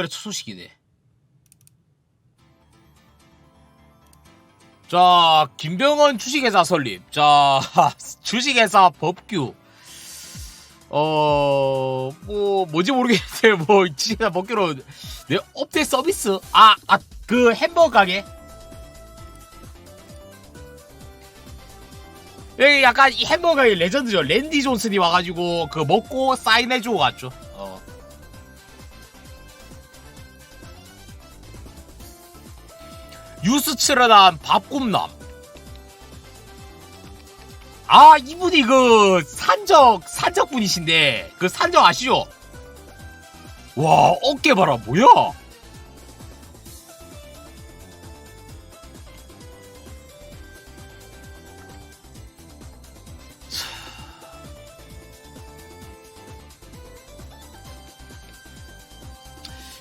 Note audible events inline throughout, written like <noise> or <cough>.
오늘의 첫 소식이네. 자, 김병헌 주식회사 설립. 자, <laughs> 주식회사 법규. 어, 뭐, 뭔지 모르겠는데, 뭐, 주식회사 법규로, 네, 업데 서비스? 아, 아, 그 햄버거 가게? 여기 약간 이 햄버거 가게 레전드죠. 랜디 존슨이 와가지고, 그 먹고 사인해주고 갔죠. 어. 유스 칠어난 밥꿈남. 아, 이분이 그 산적, 산적 분이신데, 그 산적 아시죠? 와, 어깨 봐라, 뭐야?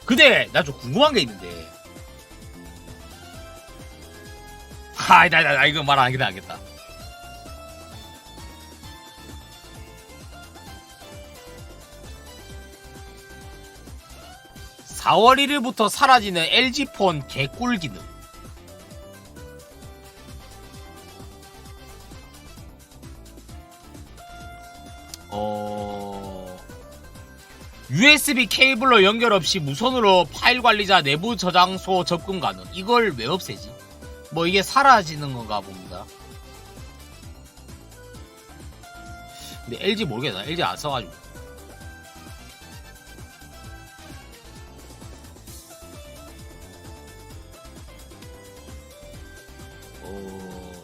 근데, 나 좀 궁금한 게 있는데, 아, 나, 나, 나 이거 말안안 하겠다. (4월 1일부터) 사라지는 LG폰 개꿀 기능 어... USB 케이블로 연결 없이 무선으로 파일 관리자 내부 저장소 접근 가능 이걸 왜 없애지? 뭐 이게 사라지는 건가 봅니다. 근데 LG 모르겠다. LG 안 써가지고. 어...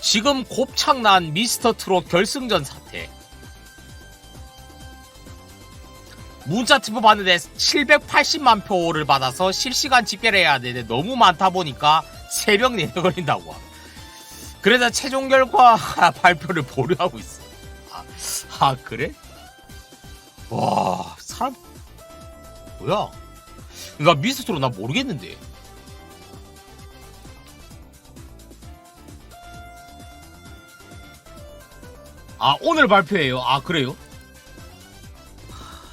지금 곱창 난 미스터 트롯 결승전 사태. 문자 투표 받는데 780만 표를 받아서 실시간 집계를 해야 되는데 너무 많다 보니까 새벽 내내 걸린다고. 그래서 최종 결과 <laughs> 발표를 보류하고 있어. 아, 아 그래? 와 사람 뭐야? 그러니까 미스트로 나 모르겠는데. 아 오늘 발표해요. 아 그래요?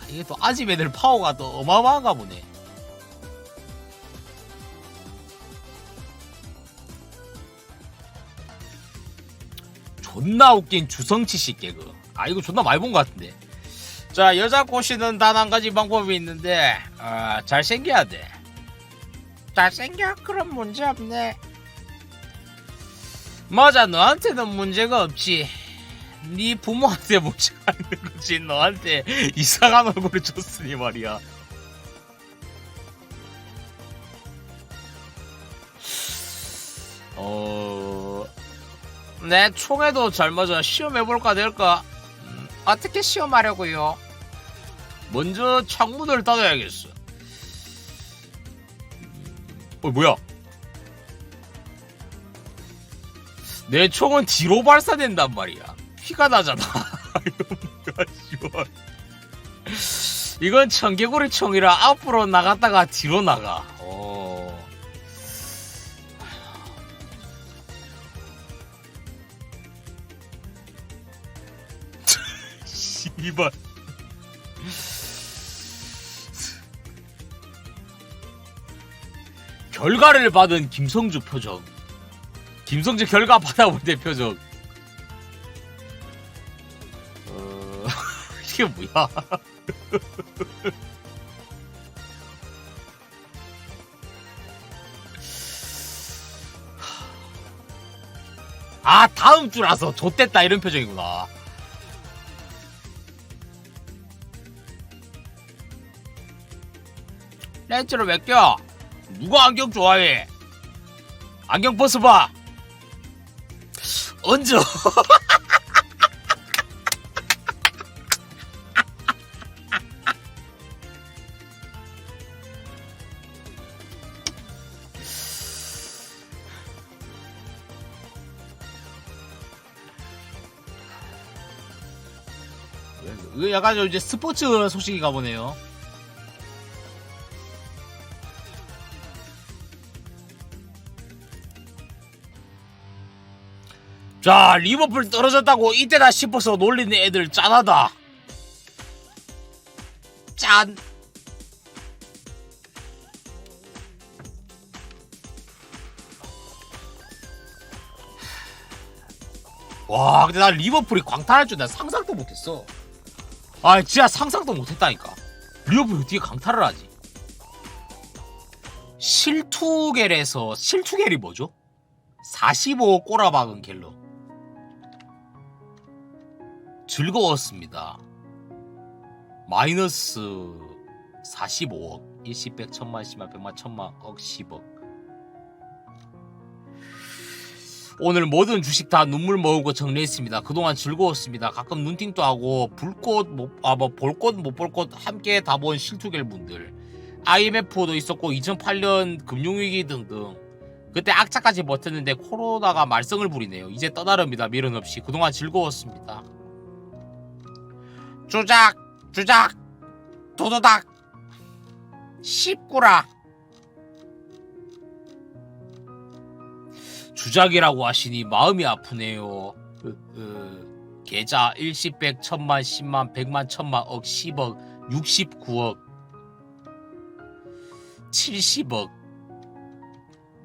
이게 또 아집 애들 파워가 또 어마어마한가 보네. 존나 웃긴 주성치 씨 개그. 아 이거 존나 많이 본 것 같은데. 자 여자 꼬시는 단 한 가지 방법이 있는데 어, 잘생겨야 돼. 잘생겨? 그럼 문제 없네. 맞아 너한테는 문제가 없지. 네 부모한테 문제가 있는 거지 너한테 이상한 얼굴을 줬으니 말이야. 어... 내 총에도 잘 맞아 시험해볼까 될까? 음, 어떻게 시험하려고요? 먼저 창문을 닫아야겠어. 어 뭐야? 내 총은 뒤로 발사된단 말이야. 피가 나잖아. <laughs> 이건 청개구리 총이라 앞으로 나갔다가 뒤로 나가. 어. 씨발. 결과를 받은 김성주 표정. 김성주 결과 받아볼 때 표정. 이게 뭐야? 아 다음 주라서 좆됐다 이런 표정이구나. 렌즈를 왜 껴? 누가 안경 좋아해? 안경 벗어봐. <laughs> 얹어. 좀 이제 스포츠 소식이 가보네요. 자, 리버풀 떨어졌다고 이때다 싶어서 놀리는 애들 짠하다. 짠. 와, 근데 나 리버풀이 광탈할 줄 난 상상도 못했어. 아, 진짜 상상도 못했다니까. 리버풀이 어떻게 강탈을 하지? 실투겔에서 실투겔이 뭐죠? 45 꼬라박은 갤러. 즐거웠습니다. 마이너스 45억. 일시 백 천만 십만 백만 천만 억 10억. 오늘 모든 주식 다 눈물 머금고 정리했습니다. 그동안 즐거웠습니다. 가끔 눈팅도 하고 불꽃 못아뭐 볼꽃 못 볼꽃 함께 다 본 실투겔 분들. IMF도 있었고 2008년 금융위기 등등. 그때 악착같이 버텼는데 코로나가 말썽을 부리네요. 이제 떠나렵니다. 미련 없이 그동안 즐거웠습니다. 주작 주작 도도닥 씹구라 주작이라고 하시니 마음이 아프네요. 으, 으, 계좌 일시백 천만 십만 백만 천만 억 십억 육십구억 70억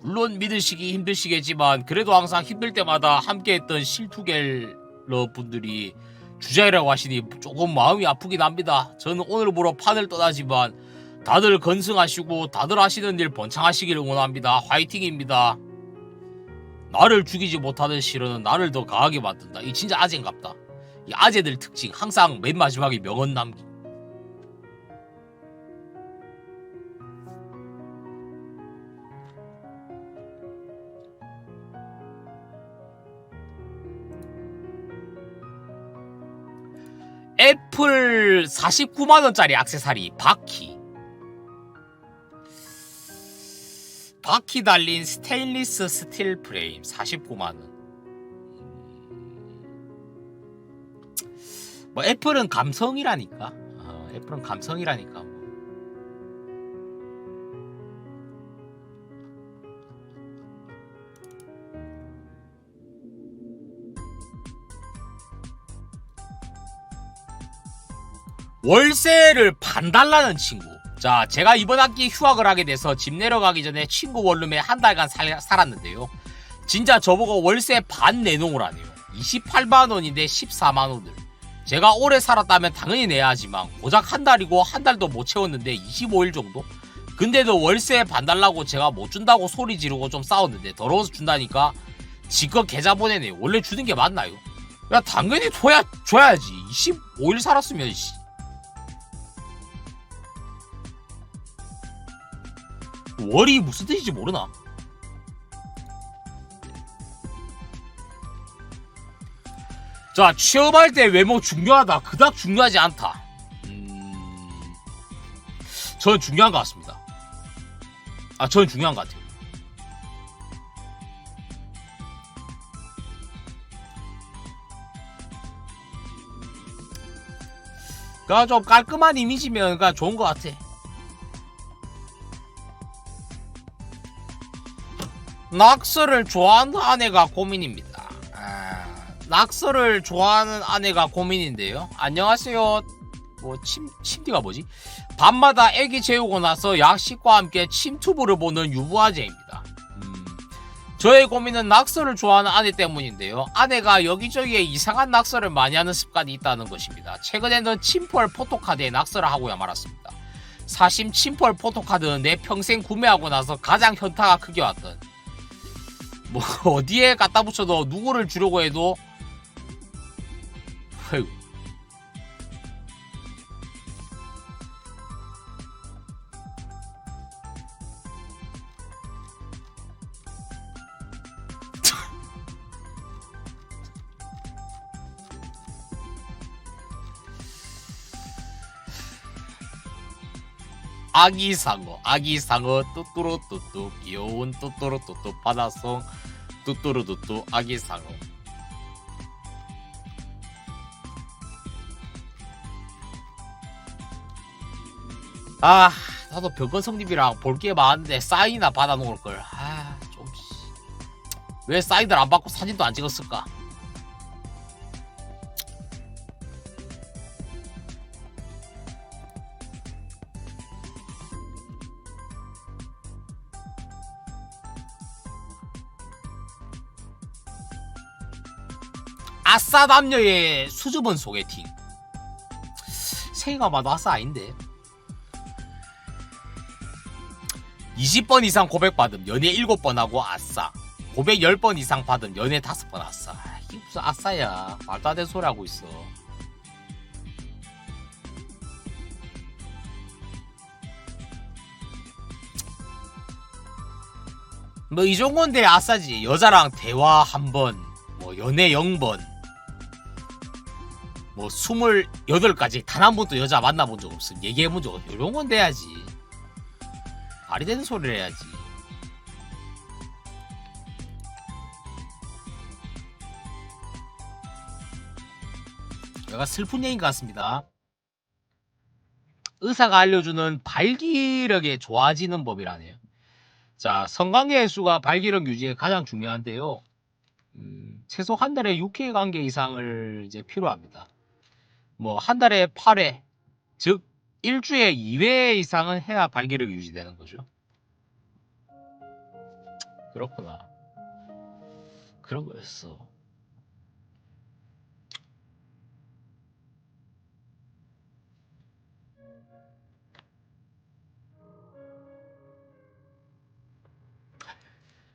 물론 믿으시기 힘드시겠지만 그래도 항상 힘들 때마다 함께했던 실투겔러 분들이 주자이라고 하시니 조금 마음이 아프긴 합니다. 저는 오늘부로 판을 떠나지만 다들 건승하시고 다들 하시는 일 번창하시기를 원합니다. 화이팅입니다. 나를 죽이지 못하는 실현은 나를 더 강하게 만든다. 이 진짜 아재인갑다. 이 아재들 특징 항상 맨 마지막에 명언 남기. 애플 49만원짜리 액세서리 바퀴 바퀴 달린 스테인리스 스틸 프레임 49만원 뭐 애플은 감성이라니까 어, 애플은 감성이라니까 뭐. 월세를 반 달라는 친구. 자, 제가 이번 학기 휴학을 하게 돼서 집 내려가기 전에 친구 원룸에 한 달간 살, 살았는데요. 진짜 저보고 월세 반 내놓으라네요. 28만 원인데 14만 원을. 제가 오래 살았다면 당연히 내야 하지만 고작 한 달이고 한 달도 못 채웠는데 25일 정도? 근데도 월세 반 달라고 제가 못 준다고 소리 지르고 좀 싸웠는데 더러워서 준다니까 지껏 계좌 보내네요. 원래 주는 게 맞나요? 야 당연히 줘야 줘야지. 25일 살았으면 씨. 월이 무슨 뜻인지 모르나? 자, 취업할 때 외모 중요하다. 그닥 중요하지 않다. 음... 저는 중요한 것 같습니다. 아, 저는 중요한 것 같아요. 그니까 좀 깔끔한 이미지면 그니까 좋은 것 같아. 낙서를 좋아하는 아내가 고민입니다. 아, 낙서를 좋아하는 아내가 고민인데요. 안녕하세요. 뭐 침, 침대가 뭐지? 밤마다 애기 재우고 나서 약식과 함께 침투부를 보는 유부아재입니다. 음, 저의 고민은 낙서를 좋아하는 아내 때문인데요. 아내가 여기저기에 이상한 낙서를 많이 하는 습관이 있다는 것입니다. 최근에는 침펄 포토카드에 낙서를 하고야 말았습니다. 사심 침펄 포토카드는 내 평생 구매하고 나서 가장 현타가 크게 왔던 뭐 <laughs> 어디에 갖다 붙여도 누구를 주려고 해도. 아이고. 아기 상어, 아기 상어, 뚜뚜루 뚜뚜, 귀여운 뚜뚜루 뚜뚜, 바다송, 뚜뚜, 아기 상어. 아, 나도 벽건 성립이랑 볼 게 많은데 사인이나 받아 놓을 걸. 아, 좀. 씨. 왜 사인을 안 받고 사진도 안 찍었을까? 남녀의 수줍은 소개팅. 생이가 봐도 아싸 아닌데. 20번 이상 고백받음 연애 7번 하고 아싸. 고백 10번 이상 받음 연애 5번 아싸. 아, 이게 무슨 아싸야. 말도 안 되는 소리 하고 있어. 뭐 이 정도인데 아싸지. 여자랑 대화 한 번, 뭐 연애 0번, 뭐 28가지 단 한 번도 여자 만나본 적 없음. 얘기해본 적 없음. 이런 건 돼야지. 말이 되는 소리를 해야지. 내가 슬픈 얘기인 것 같습니다. 의사가 알려주는 발기력이 좋아지는 법이라네요. 자, 성관계 수가 발기력 유지에 가장 중요한데요. 음, 최소 한 달에 6회 관계 이상을 이제 필요합니다. 뭐 한 달에 8회, 즉 일주일에 2회 이상은 해야 발기력이 유지되는 거죠. 그렇구나. 그런 거였어.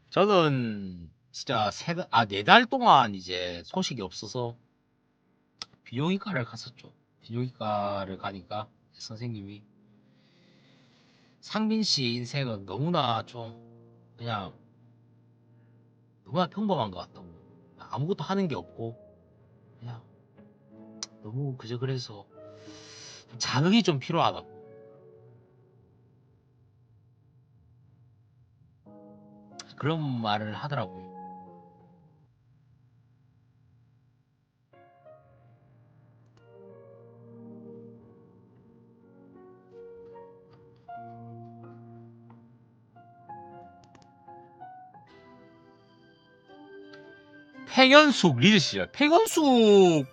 저는 진짜 세 달, 아, 네 달 동안 이제 소식이 없어서 비용이과를 갔었죠. 비용이과를 가니까 선생님이 상민 씨 인생은 너무나 좀 그냥 너무나 평범한 것 같다고. 아무것도 하는 게 없고 그냥 너무 그저 그래서 자극이 좀 필요하다고. 그런 말을 하더라고요. 팽현숙 리드 시절 팽현숙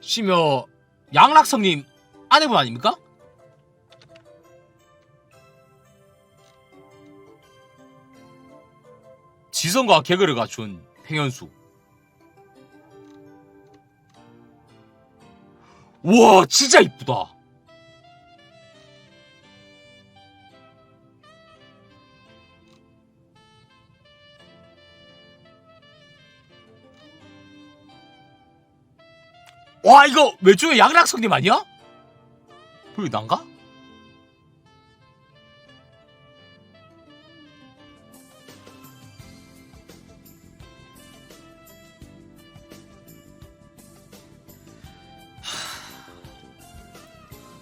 씨며 양락성님 아내분 아닙니까? 지성과 개그를 갖춘 팽현숙. 우와 진짜 이쁘다 와 이거 왼쪽에 양락성님 아니야? 그게 난가?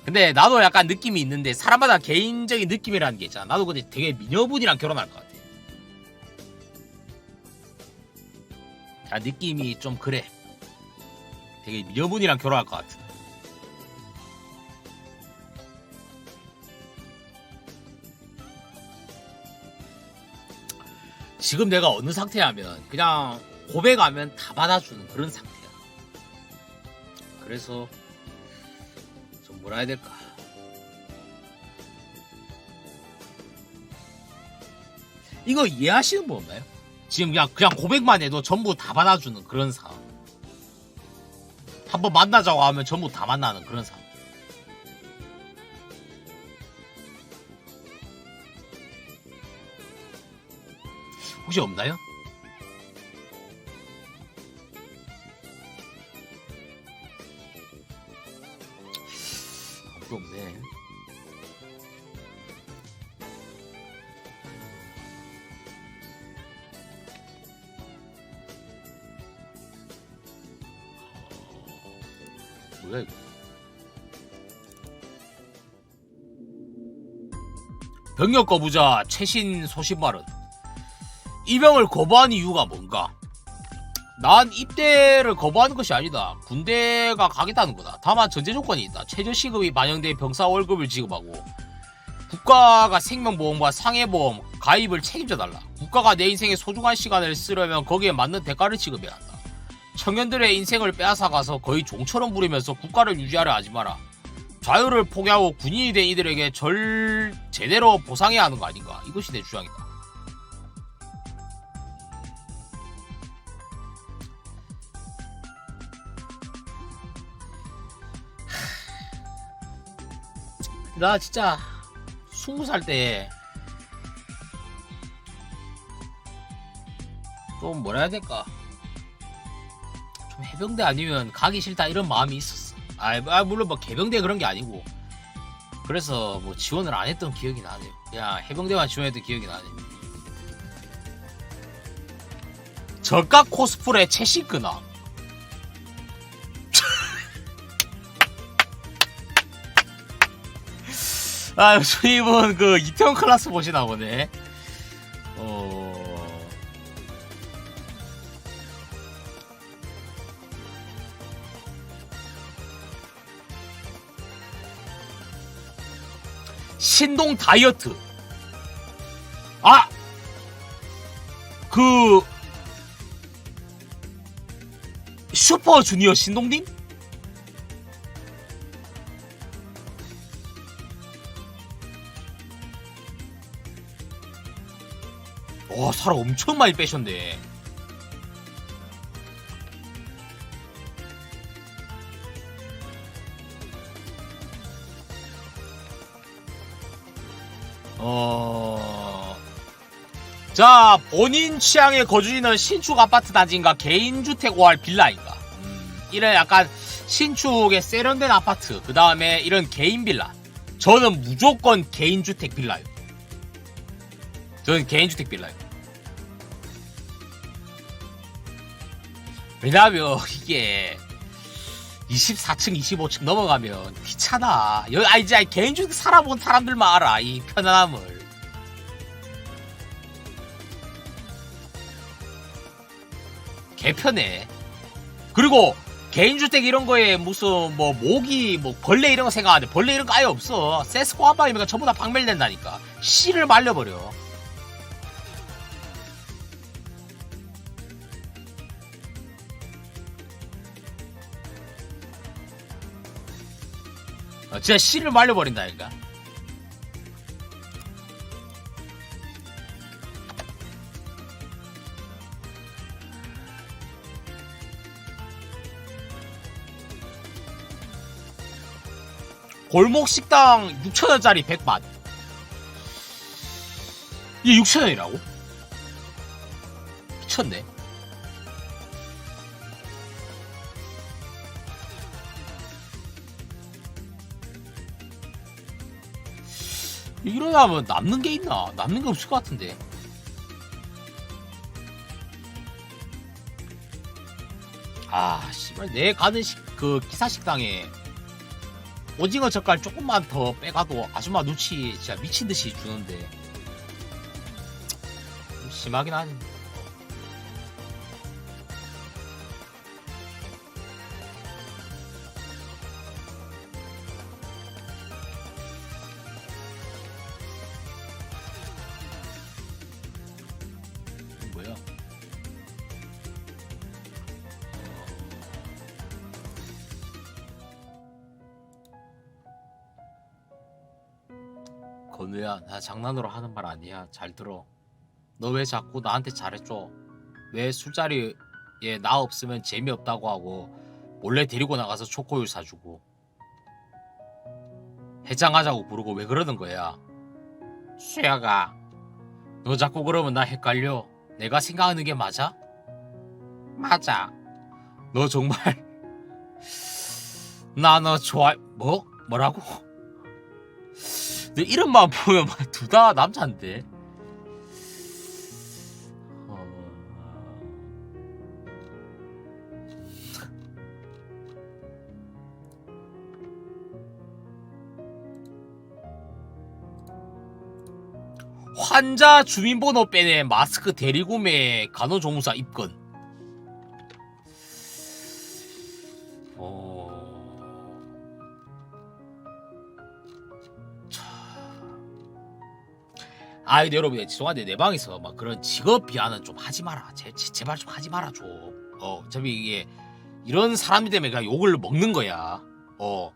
근데 나도 약간 느낌이 있는데 사람마다 개인적인 느낌이라는 게 있잖아. 나도 근데 되게 미녀분이랑 결혼할 것 같아. 야, 느낌이 좀 그래. 되게 미녀분이랑 결혼할 것 같아. 지금 내가 어느 상태냐면 그냥 고백하면 다 받아주는 그런 상태야. 그래서 좀 뭐라 해야 될까? 이거 이해하시는 분 없나요? 지금 그냥 그냥 고백만 해도 전부 다 받아주는 그런 상황. 한번 만나자고 하면 전부 다 만나는 그런 상황. 혹시 없나요? 병력 거부자 최신 소신 발언. 입영을 거부한 이유가 뭔가? 난 입대를 거부하는 것이 아니다. 군대가 가겠다는 거다. 다만 전제 조건이 있다. 최저 시급이 반영된 병사 월급을 지급하고 국가가 생명보험과 상해보험 가입을 책임져 달라. 국가가 내 인생의 소중한 시간을 쓰려면 거기에 맞는 대가를 지급해야 한다. 청년들의 인생을 빼앗아가서 거의 종처럼 부리면서 국가를 유지하려 하지 마라. 자유를 포기하고 군인이 된 이들에게 절 제대로 보상해야 하는 거 아닌가? 이것이 내 주장이다. 나 진짜 스무 살 때 좀 뭐라 해야 될까? 좀 해병대 아니면 가기 싫다 이런 마음이 있었어. 아, 아, 물론 뭐 개병대 그런 게 아니고 그래서 뭐 지원을 안 했던 기억이 나네요 야 해병대만 지원했던 기억이 나네 저가 코스프레 채식 근황 <laughs> 아, 수입은 그 이태원 클라스 보시나 보네. 어. 신동 다이어트. 아! 그, 슈퍼 주니어 신동님? 와, 살 엄청 많이 빼셨네. 어. 자, 본인 취향에 거주지는 신축 아파트 단지인가 개인주택 오할 빌라인가? 음, 이런 약간 신축에 세련된 아파트, 그 다음에 이런 개인 빌라. 저는 무조건 개인주택 빌라요. 저는 개인주택 빌라요. 왜냐하면 이게 24층, 25층 넘어가면 귀찮아. 여기 아 이제 개인주택 살아본 사람들만 알아 이 편안함을. 개편해. 그리고 개인주택 이런 거에 무슨 뭐 모기 뭐 벌레 이런 거 생각하는데 벌레 이런 거 아예 없어. 세스코 한 방이면 전부 다 박멸된다니까. 씨를 말려버려. 어, 진짜 씨를 말려버린다니까. 골목 식당 6천원짜리 100만. 이게 6천원이라고? 미쳤네. 이러다면 남는 게 있나? 남는 게 없을 것 같은데. 아, 씨발, 내 가는 식, 그 기사 식당에 오징어 젓갈 조금만 더 빼가도 아줌마 눈치 진짜 미친 듯이 주는데. 좀 심하긴 하네. 나 장난으로 하는 말 아니야. 잘 들어. 너 왜 자꾸 나한테 잘해줘? 왜 술자리에 나 없으면 재미없다고 하고 몰래 데리고 나가서 초코우유 사주고 해장하자고 부르고 왜 그러는 거야? 수야가, 너 자꾸 그러면 나 헷갈려. 내가 생각하는 게 맞아? 맞아. 너 정말 <laughs> 나 너 좋아 뭐 뭐라고? 내 이름만 보면 <laughs> 둘다 남자인데. 어... 환자 주민번호 빼내 마스크 대리구매 간호조무사 입건. 아, 근데 여러분, 죄송한데 내 방에서 막 그런 직업 비하는 좀 하지 마라. 제, 제- 제발 좀 하지 마라 줘. 어, 어차피 이게 이런 사람들 때문에 그냥 욕을 먹는 거야. 어.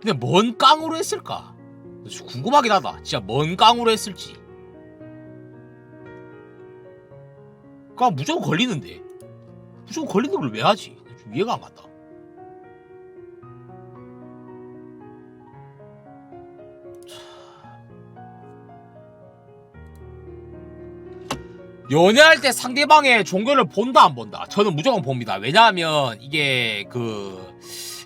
근데 뭔 깡으로 했을까? 궁금하긴 하다. 진짜 뭔 깡으로 했을지. 그니까 무조건 걸리는데 무조건 걸리는 걸 왜 하지? 좀 이해가 안 간다. 연애할 때 상대방의 종교를 본다 안 본다? 저는 무조건 봅니다. 왜냐하면 이게 그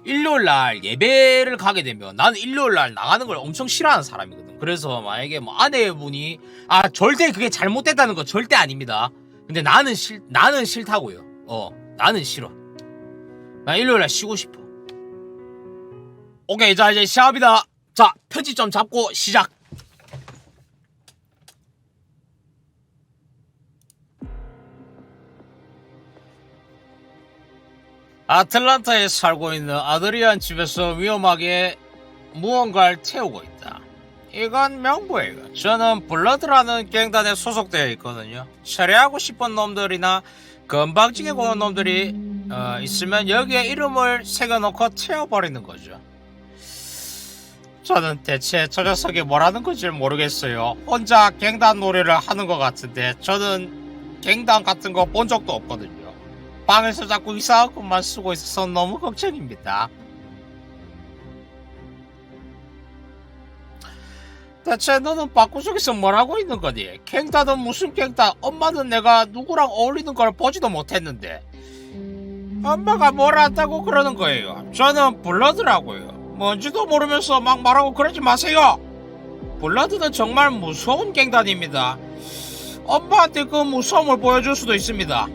일요일 날 예배를 가게 되면 나는 일요일 날 나가는 걸 엄청 싫어하는 사람이거든. 그래서 만약에 뭐 아내분이 아 절대 그게 잘못됐다는 거 절대 아닙니다. 근데 나는 싫 나는 싫다고요. 어 나는 싫어. 나 일요일 날 쉬고 싶어. 오케이 자 이제 시합이다. 자 편집점 잡고 시작. 아틀란타에 살고 있는 아드리안 집에서 위험하게 무언가를 태우고 있다. 이건 명부예요. 저는 블러드라는 갱단에 소속되어 있거든요. 처리하고 싶은 놈들이나 건방지게 구는 놈들이 어, 있으면 여기에 이름을 새겨놓고 태워버리는 거죠. 저는 대체 저 녀석이 뭐라는 건지 모르겠어요. 혼자 갱단 놀이를 하는 것 같은데 저는 갱단 같은 거 본 적도 없거든요. 방에서 자꾸 이상한 것만 쓰고 있어서 너무 걱정입니다. 대체 너는 방구석에서 뭘 하고 있는 거니? 갱다는 무슨 갱다? 엄마는 내가 누구랑 어울리는 걸 보지도 못했는데. 엄마가 뭘 한다고 그러는 거예요? 저는 블러드라고요. 뭔지도 모르면서 막 말하고 그러지 마세요. 블러드는 정말 무서운 갱단입니다. 엄마한테 그 무서움을 보여줄 수도 있습니다.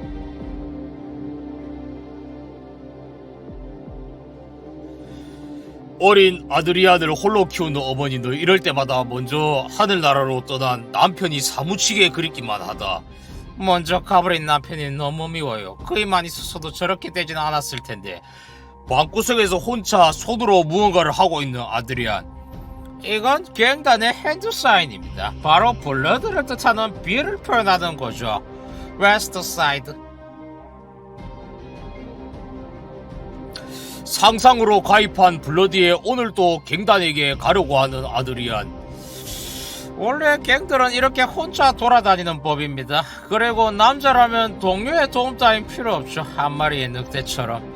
어린 아드리안을 홀로 키우는 어머니도 이럴 때마다 먼저 하늘나라로 떠난 남편이 사무치게 그립기만 하다. 먼저 가버린 남편이 너무 미워요. 그이만 있었어도 저렇게 되진 않았을 텐데. 방구석에서 혼자 손으로 무언가를 하고 있는 아드리안. 이건 갱단의 핸드 사인입니다. 바로 블러드를 뜻하는 비를 표현하는 거죠. 웨스트 사이드. 상상으로 가입한 블러디에 오늘 또 갱단에게 가려고 하는 아드리안. 원래 갱들은 이렇게 혼자 돌아다니는 법입니다. 그리고 남자라면 동료의 도움 따윈 필요 없죠. 한 마리의 늑대처럼.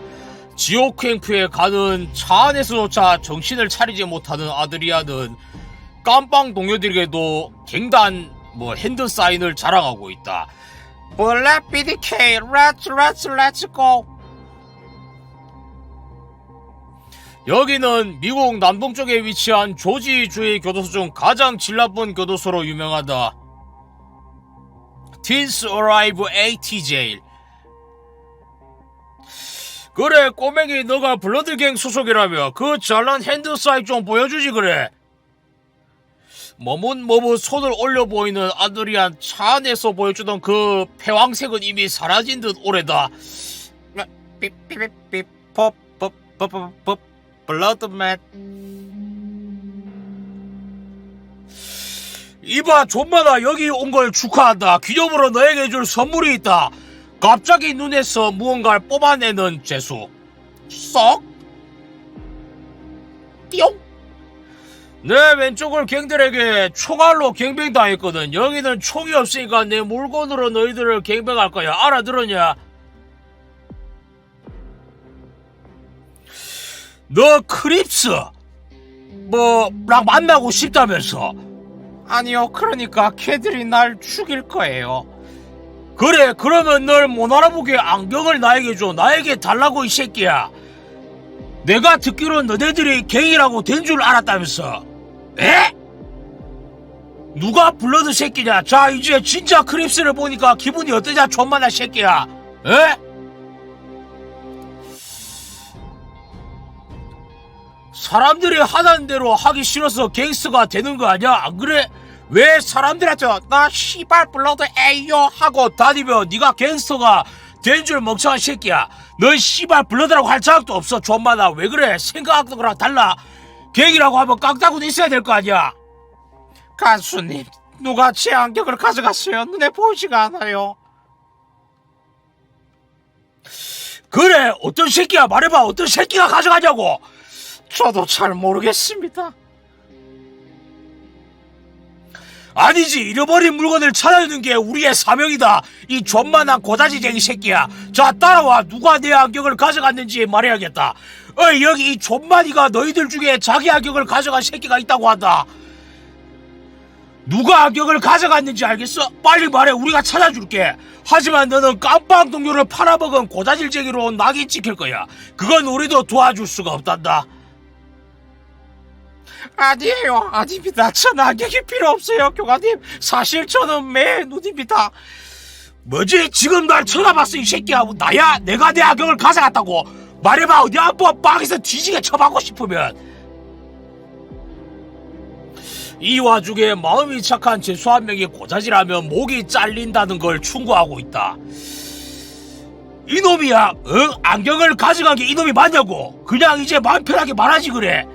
지옥 캠프에 가는 차 안에서조차 정신을 차리지 못하는 아드리안은 깜빵 동료들에게도 갱단 뭐 핸드 사인을 자랑하고 있다. 블랙 BDK, 렛츠 렛츠 렛츠 고. 여기는 미국 남동쪽에 위치한 조지주의 교도소 중 가장 질 나쁜 교도소로 유명하다. Teens Arrive AT 그래 꼬맹이 너가 블러드갱 소속이라며 그 잘난 핸드 사인 좀 보여주지 그래. 머뭇머뭇 손을 올려 보이는 아드리안 차 안에서 보여주던 그 패왕색은 이미 사라진 듯 오래다. 삐삐삐삐 poppoppoppop 블러드맨 이봐 존마나 여기 온 걸 축하한다. 기념으로 너에게 줄 선물이 있다. 갑자기 눈에서 무언가를 뽑아내는 재수. 쏙 띠용 내 왼쪽을 갱들에게 총알로 갱뱅당했거든. 여기는 총이 없으니까 내 물건으로 너희들을 갱뱅할 거야. 알아들었냐 너 크립스! 뭐랑 만나고 싶다면서? 아니요 그러니까 걔들이 날 죽일 거예요. 그래 그러면 널 못 알아보게 안경을 나에게 줘. 나에게 달라고 이 새끼야. 내가 듣기로 너네들이 갱이라고 된 줄 알았다면서. 에? 누가 블러드 새끼냐? 자 이제 진짜 크립스를 보니까 기분이 어떠냐 존만한 새끼야. 에? 사람들이 하는 대로 하기 싫어서 갱스가 되는 거 아니야? 안 그래? 왜 사람들한테 나 시발 블러드 에이요 하고 다니면 네가 갱스터가 된 줄 멍청한 새끼야. 넌 시발 블러드라고 할 자격도 없어. 존마나 왜 그래? 생각하는 거랑 달라. 갱이라고 하면 깡따구는 있어야 될 거 아니야. 가수님, 누가 제 안경을 가져갔어요? 눈에 보이지가 않아요. 그래, 어떤 새끼야? 말해봐. 어떤 새끼가 가져가냐고. 저도 잘 모르겠습니다. 아니지 잃어버린 물건을 찾아주는 게 우리의 사명이다. 이 존만한 고다지쟁이 새끼야. 자 따라와. 누가 내 안경을 가져갔는지 말해야겠다. 어이 여기 이 존만이가 너희들 중에 자기 안경을 가져간 새끼가 있다고 한다. 누가 안경을 가져갔는지 알겠어? 빨리 말해. 우리가 찾아줄게. 하지만 너는 깜빵 동료를 팔아먹은 고자질쟁이로 낙인 찍힐 거야. 그건 우리도 도와줄 수가 없단다 아니에요. 아닙니다 전 안경이 필요 없어요 교관님. 사실 저는 매 눈입니다. 뭐지? 지금 날 쳐다봤어 이 새끼야. 뭐 나야? 내가 내 안경을 가져갔다고? 말해봐. 어디 한번 빵에서 뒤지게 쳐박고 싶으면. 이 와중에 마음이 착한 재수 한 명이 고자질하면 목이 잘린다는 걸 충고하고 있다. 이놈이야, 응? 안경을 가져간 게 이놈이 맞냐고? 그냥 이제 마음 편하게 말하지 그래.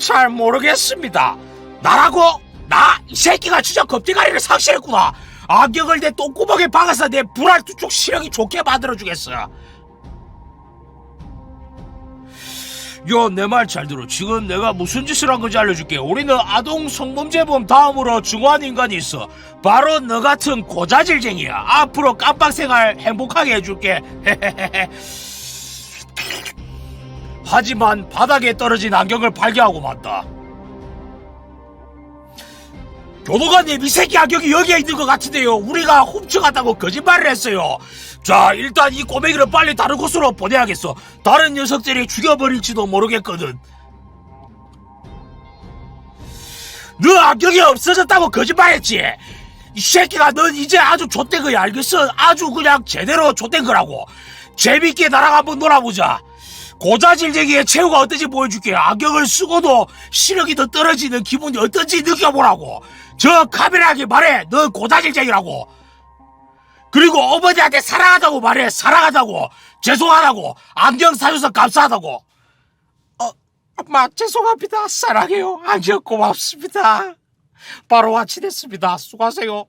잘 모르겠습니다. 나라고? 나? 이 새끼가 진짜 겁대가리를 상실했구나. 안경을 내 똥구멍에 박아서 내 불알 두쪽 시력이 좋게 만들어주겠어. 야, 내 말 잘 들어. 지금 내가 무슨 짓을 한 건지 알려줄게. 우리는 아동 성범죄범 다음으로 중요한 인간이 있어. 바로 너 같은 고자질쟁이야. 앞으로 깜빡 생활 행복하게 해줄게. <laughs> 하지만 바닥에 떨어진 안경을 발견하고 말다. 교도관님, 이 새끼 안경이 여기에 있는 것 같은데요. 우리가 훔쳐갔다고 거짓말을 했어요. 자, 일단 이 꼬맹이를 빨리 다른 곳으로 보내야겠어. 다른 녀석들이 죽여버릴지도 모르겠거든. 너 안경이 없어졌다고 거짓말했지? 이 새끼가 넌 이제 아주 좆된 거야, 알겠어? 아주 그냥 제대로 좆된 거라고. 재밌게 나랑 한번 놀아보자. 고자질쟁이의 최후가 어떤지 보여줄게. 안경을 쓰고도 시력이 더 떨어지는 기분이 어떤지 느껴보라고. 저 카메라하게 말해. 너 고자질쟁이라고. 그리고 어머니한테 사랑하다고 말해. 사랑하다고. 죄송하다고. 안경 사줘서 감사하다고. 어, 엄마 죄송합니다. 사랑해요. 안경 고맙습니다. 바로 와치 됐습니다. 수고하세요.